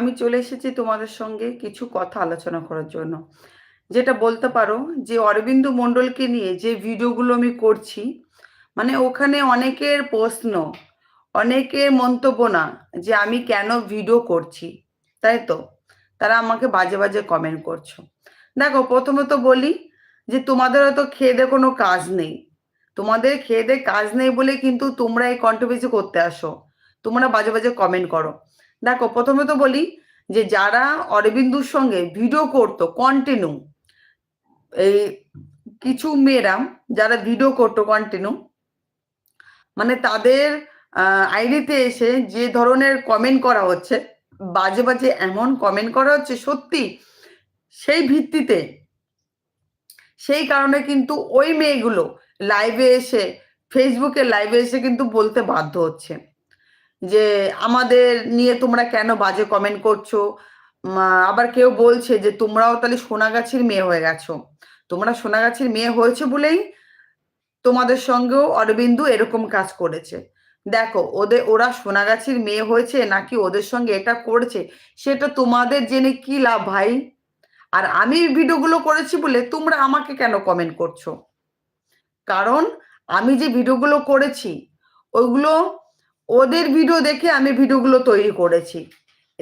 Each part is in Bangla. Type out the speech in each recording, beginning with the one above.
আমি চলে এসেছি তোমাদের সঙ্গে কিছু কথা আলোচনা করার জন্য। যেটা বলতে পারো যে অরবিন্দ মণ্ডলকে নিয়ে যে ভিডিওগুলো আমি করছি মানে ওখানে অনেকের প্রশ্ন, অনেকের মন্তব্য না যে আমি কেন ভিডিও করছি, তাই তো? তারা আমাকে বাজে বাজে কমেন্ট করছ। দেখো প্রথমত বলি যে তোমাদের হয়তো খেয়ে কোনো কাজ নেই। তোমাদের খেয়ে কাজ নেই বলে কিন্তু তোমরা এই কন্ট্রোভার্সি করতে আসো। তোমরা বাজে বাজে কমেন্ট করো। দেখো, প্রথমে তো বলি যে যারা অরবিন্দুর সঙ্গে ভিডিও করতো কন্টিনিউ এই কিছু মেয়েরা যারা ভিডিও করতো কন্টিনিউ মানে তাদের আইডিতে এসে যে ধরনের কমেন্ট করা হচ্ছে, বাজে বাজে এমন কমেন্ট করা হচ্ছে সত্যি, সেই ভিত্তিতে, সেই কারণে কিন্তু ওই মেয়েগুলো লাইভে এসে ফেসবুকে লাইভে এসে কিন্তু বলতে বাধ্য হচ্ছে। যে আমাদের নিয়ে তোমরা কেন বাজে কমেন্ট করছ? আবার কেউ বলছে যে তোমরাও তাহলে সোনাগাছির মেয়ে হয়ে গেছো। তোমরা সোনাগাছির মেয়ে হয়েছে বলেই তোমাদের সঙ্গেও অরবিন্দু এরকম কাজ করেছে। দেখো ওদের ওরা সোনাগাছির মেয়ে হয়েছে নাকি ওদের সঙ্গে এটা করছে, সেটা তোমাদের জেনে কি লাভ ভাই? আর আমি ভিডিওগুলো করেছি বলে তোমরা আমাকে কেন কমেন্ট করছ? কারণ আমি যে ভিডিওগুলো করেছি ওইগুলো ওদের ভিডিও দেখে আমি ভিডিওগুলো তৈরি করেছি।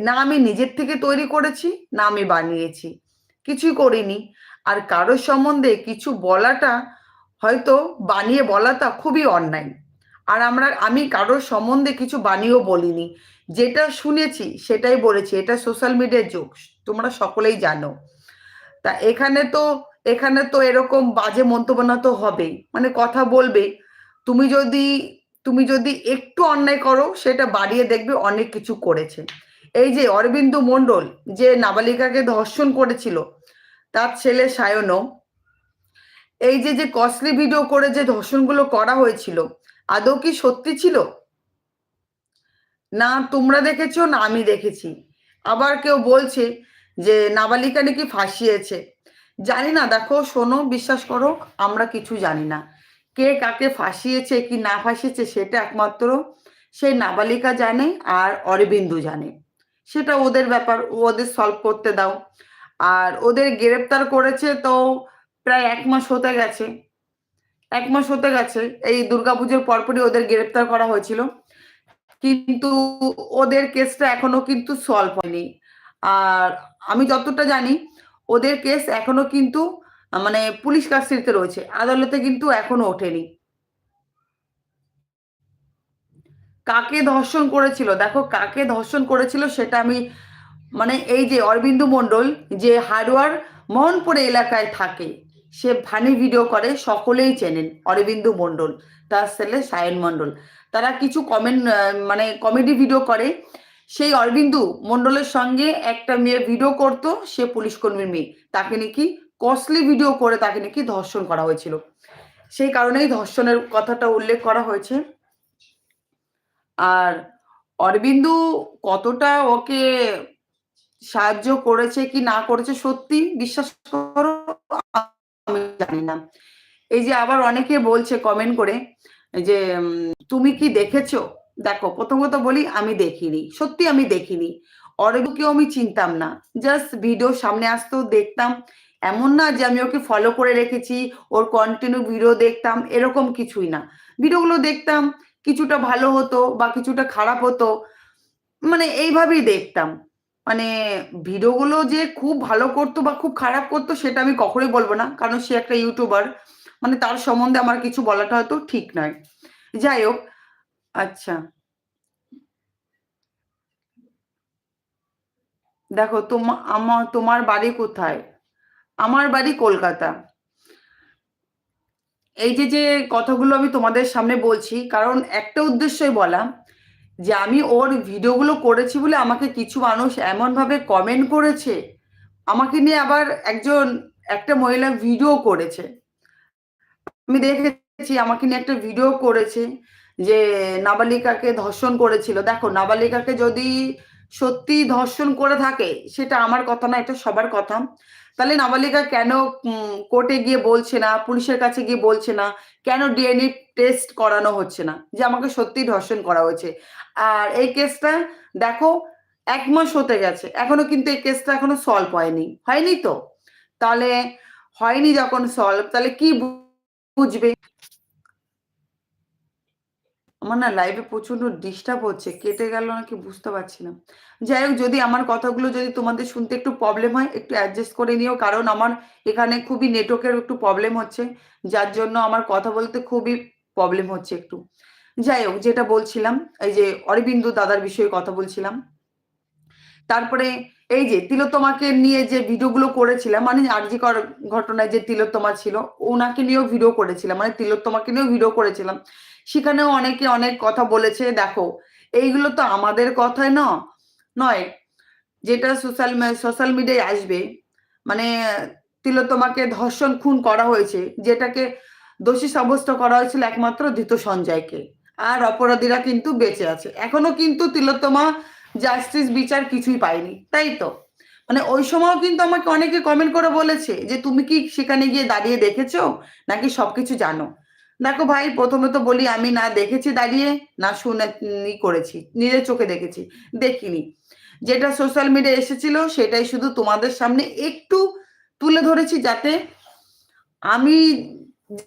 না আমি নিজের থেকে তৈরি করেছি, না আমি বানিয়েছি। কিছুই করিনি। আর কারোর সম্বন্ধে কিছু বলাটা হয়তো বানিয়ে বলাটা খুবই অন্যায়। আর আমরা, আমি কারোর সম্বন্ধে কিছু বানিয়েও বলিনি। যেটা শুনেছি, সেটাই বলেছি। এটা সোশ্যাল মিডিয়ার যুগ, তোমরা সকলেই জানো। তা এখানে তো এখানে তো এরকম বাজে মন্তব্য তো হবেই। মানে কথা বলবে। তুমি যদি তুমি যদি একটু অন্যায় করো, সেটা বাড়িয়ে দেখবে অনেক কিছু করেছে। এই যে অরবিন্দ মণ্ডল যে নাবালিকাকে ধর্ষণ করেছিল, তার ছেলে সায়নও, এই যে যে কস্টলি ভিডিও করে যে ধর্ষণগুলো করা হয়েছিল, আদৌ কি সত্যি ছিল? না তোমরা দেখেছ, না আমি দেখেছি। আবার কেউ বলছে যে নাবালিকা নাকি ফাঁসিয়েছে। জানি না, দেখো, শোনো, বিশ্বাস করো, আমরা কিছু জানি না। কে কাকে ফাঁসিয়েছে, কি না ফাঁসিয়েছে সেটা একমাত্র সেই নাবালিকা জানে আর অরবিন্দু জানে। সেটা ওদের ব্যাপার, ওদের সলভ করতে দাও। আর ওদের গ্রেপ্তার করেছে তো প্রায় এক মাস হতে গেছে। এক মাস হতে গেছে, এই দুর্গাপুজোর পরপরই ওদের গ্রেপ্তার করা হয়েছিল। কিন্তু ওদের কেসটা এখনও কিন্তু সলভ হয়নি। আর আমি যতটা জানি, ওদের কেস এখনও কিন্তু মানে পুলিশ কাস্টডিতে রয়েছে। আদালতে কিন্তু এখনও ওঠেনি। কাকে ধর্ষণ করেছিল? দেখো কাকে ধর্ষণ করেছিল সেটা আমি মানে এই যে অরবিন্দু মণ্ডল, যে হারোয়ার মোহনপুরে এলাকায় থাকে, সে ভানি ভিডিও করে, সকলেই চেনেন অরবিন্দু মণ্ডল, তার ছেলে সায়ন মণ্ডল। তারা কিছু কমেন্ট মানে কমেডি ভিডিও করে। সেই অরবিন্দু মণ্ডলের সঙ্গে একটা মেয়ে ভিডিও করত, সে পুলিশ কর্মীর মেয়ে। তাকে নাকি কস্টলি ভিডিও করে তাকে নাকি ধর্ষণ করা হয়েছিল। সেই কারণেই ধর্ষণের কথাটা উল্লেখ করা হয়েছে। আর অরবিন্দু কতটা ওকে সাহায্য করেছে কি না করেছে সত্যি বিশ্বাস করো? আমি জানি না। এই যে আবার অনেকে বলছে কমেন্ট করে যে তুমি কি দেখেছ? দেখো, প্রথমত বলি, আমি দেখিনি। সত্যি আমি দেখিনি। অরবিন্দুকেও আমি চিনতাম না। জাস্ট ভিডিও সামনে আসতো দেখতাম। এমন না যে আমি ওকে ফলো করে রেখেছি, ওর কন্টিনিউ ভিডিও দেখতাম, এরকম কিছুই না। ভিডিওগুলো দেখতাম, কিছুটা ভালো হতো বা কিছুটা খারাপ হতো মানে এইভাবেই দেখতাম। মানে ভিডিওগুলো যে খুব ভালো করতো বা খুব খারাপ করতো সেটা আমি কখনোই বলব না, কারণ সে একটা ইউটিউবার মানে তার সম্বন্ধে আমার কিছু বলাটা হয়তো ঠিক নয়। যাই হোক আচ্ছা। দেখো তোমার আমার তোমার বাড়ি কোথায়? আমার বাড়ি কলকাতা। এই যে যে কথাগুলো আমি তোমাদের সামনে বলছি, কারণ একটা উদ্দেশ্যই বলা যে, আমি ওর ভিডিওগুলো করেছি বলে আমাকে কিছু মানুষ এমনভাবে কমেন্ট করেছে, আমাকে নিয়ে আবার একজন, একটা মহিলা ভিডিও করেছে। আমি দেখেছি আমাকে নিয়ে একটা ভিডিও করেছে যে, নাবালিকাকে ধর্ষণ করেছিল। দেখো, নাবালিকাকে যদি সত্যি ধর্ষণ করে থাকে, সেটা আমার কথা না, এটা সবার কথা। তাহলে নাবালিকা কেন কোর্টে গিয়ে বলছে না, পুলিশের কাছে গিয়ে বলছে না? কেন ডিএনএ টেস্ট করানো হচ্ছে না? যে আমাকে সত্যি ধর্ষণ করা হয়েছে। আর এই কেসটা দেখো, এক মাস হতে গেছে। এখনও কিন্তু এই কেসটা এখনও সলভ হয়নি। হয়নি তো? তাহলে হয়নি যখন সলভ তাহলে কি বুঝবে? আমার না লাইভে প্রচণ্ড ডিস্টার্ব হচ্ছে, কেটে গেল নাকি বুঝতে পারছি না। যাই হোক, যদি আমার কথাগুলো যদি তোমাদের শুনতে একটু প্রবলেম হয়, একটু অ্যাডজাস্ট করে নিও, কারণ আমার এখানে খুবই নেটওয়ার্কের একটু প্রবলেম হচ্ছে, যার জন্য আমার কথা বলতে খুবই প্রবলেম হচ্ছে একটু। যাই হোক, যেটা বলছিলাম, এই যে অরবিন্দু দাদার বিষয়ে কথা বলছিলাম। তারপরে এই যে তিলোত্তমাকে নিয়ে যে ভিডিওগুলো করেছিলাম মানে আর্যিকর ঘটনায় যে তিলোত্তমা ছিল, ওনাকে নিয়েও ভিডিও করেছিলাম মানে তিলোত্তমাকে নিয়েও ভিডিও করেছিলাম। সেখানেও অনেকে অনেক কথা বলেছে, দেখো, এইগুলো তো আমাদের কথায় না, নয়, যেটা সোশ্যাল সোশ্যাল মিডিয়ায় আসবে মানে তিলোত্তমাকে ধর্ষণ খুন করা হয়েছে, যেটাকে দোষী সাব্যস্ত করা হয়েছিল একমাত্র ধৃত সঞ্জয়কে, আর অপরাধীরা কিন্তু বেঁচে আছে। এখনও কিন্তু তিলোত্তমা জাস্টিস বিচার কিছুই পায়নি, তাই তো? মানে ওই সময়ও কিন্তু আমাকে অনেকে কমেন্ট করে বলেছে যে, তুমি কি সেখানে গিয়ে দাঁড়িয়ে দেখেছ? নাকি সবকিছু জানো? দেখো ভাই, প্রথমে তো বলি আমি না দেখেছি দাঁড়িয়ে, না শুনে করেছি, নিজের চোখে দেখেছি, দেখিনি। যেটা সোশ্যাল মিডিয়া এসেছিল, সেটাই শুধু তোমাদের সামনে একটু তুলে ধরেছি যাতে আমি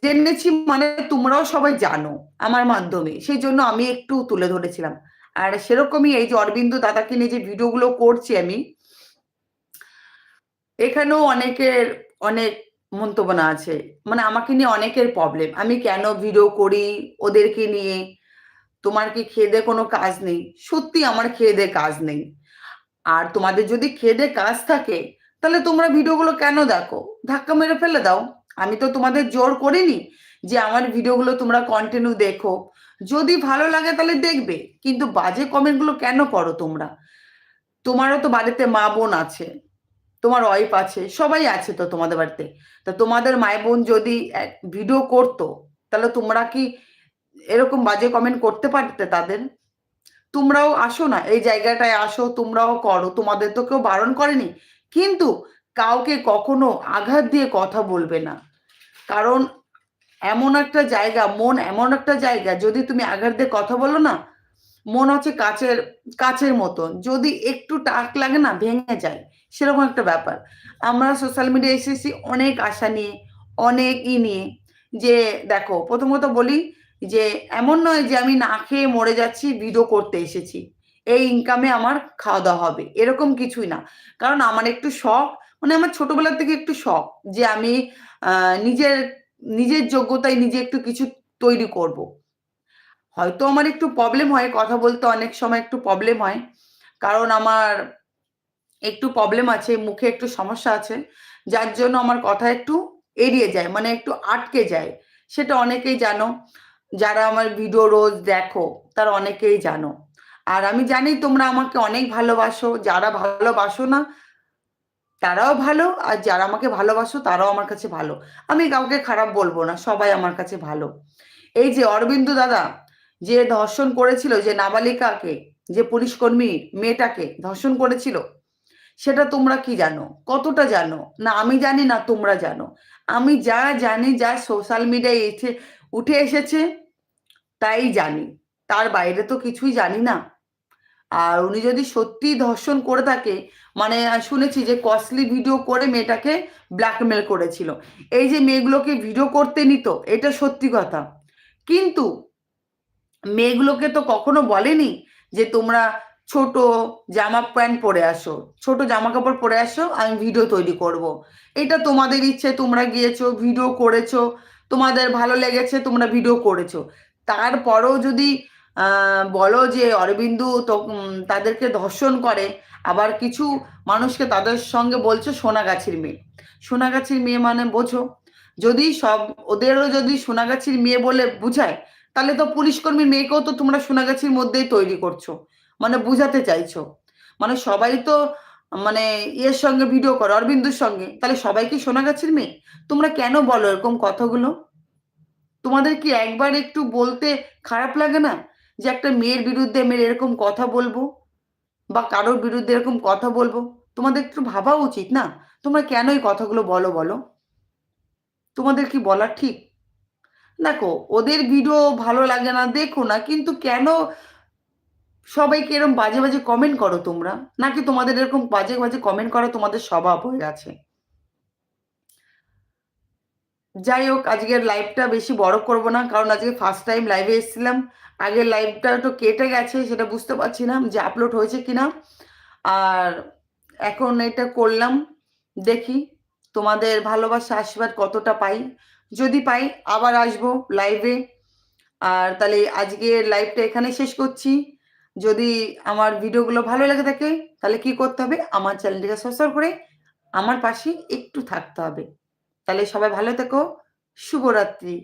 জেনেছি মানে তোমরাও সবাই জানো আমার মাধ্যমে, সেই জন্য আমি একটু তুলে ধরেছিলাম। আর সেরকমই এই যে অরবিন্দু দাদাকে নিয়ে যে ভিডিওগুলো করছি আমি, এখানেও অনেকের অনেক মন্তব্য আছে। মানে আমাকে নিয়ে অনেকের প্রবলেম আমি কেন ভিডিও করি? ওদেরকে নিয়ে। তোমার কি খেদে কোনো কাজ নেই? সত্যি আমার খেদে কাজ নেই। আর তোমাদের যদি খেদে কাজ থাকে, তাহলে তোমরা ভিডিওগুলো কেন দেখো? ধাক্কা মেরে ফেলে দাও। আমি তো তোমাদের জোর করিনি যে আমার ভিডিওগুলো তোমরা কন্টিনিউ দেখো। যদি ভালো লাগে তাহলে দেখবে। কিন্তু বাজে কমেন্টগুলো কেন করো তোমরা? তোমারও তো বাড়িতে মা বোন আছে। তোমার ওয়াইফ আছে, সবাই আছে তো তোমাদের বাড়িতে। তা তোমাদের মায় বোন যদি ভিডিও করতো, তাহলে তোমরা কি এরকম বাজে কমেন্ট করতে পারতে তাদের? তোমরাও আসো না, এই জায়গাটায় আসো, তোমরাও করো, তোমাদের তো কেউ বারণ করেনি। কিন্তু কাউকে কখনো আঘাত দিয়ে কথা বলবে না। কারণ এমন একটা জায়গা, মন এমন একটা জায়গা, যদি তুমি আঘাত দিয়ে কথা বলো না মন হচ্ছে কাচের কাচের মতন। যদি একটু টাক লাগে না, ভেঙে যায়। সেরকম একটা ব্যাপার। আমরা সোশ্যাল মিডিয়া এসেছি অনেক আশা নিয়ে, অনেক ই নিয়ে। যে দেখো, প্রথমত বলি যে, এমন নয় যে আমি না খেয়ে মরে যাচ্ছি ভিডিও করতে এসেছি। এই ইনকামে আমার খাওয়া দাওয়া হবে। এরকম কিছুই না। কারণ আমার একটু শখ মানে আমার ছোটবেলার থেকে একটু শখ যে আমি নিজের নিজের যোগ্যতায় নিজে একটু কিছু তৈরি করব। হয়তো আমার একটু প্রবলেম হয়, কথা বলতে অনেক সময় একটু প্রবলেম হয়। কারণ আমার একটু প্রবলেম আছে, মুখে একটু সমস্যা আছে, যার জন্য আমার কথা একটু এড়িয়ে যায় মানে একটু আটকে যায়। সেটা অনেকেই জানো, যারা আমার ভিডিও রোজ দেখো, তারা অনেকেই জানো। আর আমি জানি তোমরা আমাকে অনেক ভালোবাসো, যারা ভালোবাসো না, তারাও ভালো, আর যারা আমাকে ভালোবাসো, তারাও আমার কাছে ভালো। আমি কাউকে খারাপ বলব না, সবাই আমার কাছে ভালো। এই যে অরবিন্দ দাদা যে ধর্ষণ করেছিল যে নাবালিকাকে, যে পুলিশ কর্মী মেয়েটাকে ধর্ষণ করেছিল, সেটা তোমরা কি জানো? কতটা জানো? না, আমি জানি না, তোমরা জানো। আমি যা জানি, যা সোশ্যাল মিডিয়ায় এসে, উঠে এসেছে, তাই জানি। তার বাইরে তো কিছুই জানি না। আর উনি যদি সত্যি ধর্ষণ করে থাকে মানে শুনেছি যে কস্টলি ভিডিও করে মেয়েটাকে ব্ল্যাকমেল করেছিল। এই যে মেয়েগুলোকে ভিডিও করতে নিত, এটা সত্যি কথা। কিন্তু মেয়েগুলোকে তো কখনো বলেনি যে তোমরা ছোট জামা প্যান্ট পরে আসো, ছোট জামা কাপড় পরে আসো, আমি ভিডিও তৈরি করব। এটা তোমাদের ইচ্ছে, তোমরা গিয়েছো ভিডিও করেছ, তোমাদের ভালো লেগেছে, তোমরা ভিডিও করেছ। তারপরেও যদি বলো যে অরবিন্দু তাদেরকে ধর্ষণ করে, আবার কিছু মানুষকে তাদের সঙ্গে বলছো সোনাগাছির মেয়ে। সোনাগাছির মেয়ে মানে বোঝো। যদি সব, ওদেরও যদি সোনাগাছির মেয়ে বলে বুঝায় তাহলে তো পুলিশ কর্মীর মেয়েকেও তো তোমরা সোনাগাছির মধ্যেই তৈরি করছ। মানে বুঝাতে চাইছো। মানে সবাই তো মানে ইয়ের সঙ্গে ভিডিও করো, অরবিন্দুর সঙ্গে। তাহলে সবাই কি সোনাগাছির মেয়ে? তোমরা কেন বলো এরকম কথাগুলো? তোমাদের কি একবার একটু বলতে খারাপ লাগে না যে একটা মেয়ের বিরুদ্ধে মেয়ের এরকম কথা বলব? বা কারোর বিরুদ্ধে এরকম কথা বলব? তোমাদের একটু ভাবা উচিত না? তোমরা কেন এই কথাগুলো বলো বলো? তোমাদের কি বলা ঠিক? দেখো ওদের ভিডিও ভালো লাগে না দেখো না কিন্তু কেন সবাই কি এরকম বাজে, বাজে কমেন্ট করো তোমরা? নাকি তোমাদের এরকম বাজে, বাজে কমেন্ট করা তোমাদের স্বভাব হয়ে গেছে? যাই হোক আজকের লাইভটা বেশি বড় করব না। কারণ আজকে ফার্স্ট টাইম লাইভে এসেছিলাম। আগের লাইভটা একটু কেটে গেছে সেটা বুঝতে পারছি না যে আপলোড হয়েছে কিনা। আর এখন এটা করলাম। দেখি তোমাদের ভালোবাসা আশীর্বাদ কতটা পাই। যদি পাই আবার আসব লাইভে। আর তাহলে আজকের লাইভটা এখানে শেষ করছি। যদি আমার ভিডিওগুলো ভালো লাগে থাকে, তাহলে কি করতে হবে? আমার চ্যানেলটিকে সাবস্ক্রাইব করে আমার পাশে একটু থাকতে হবে। তাহলে সবাই ভালো থেকো। শুভরাত্রি।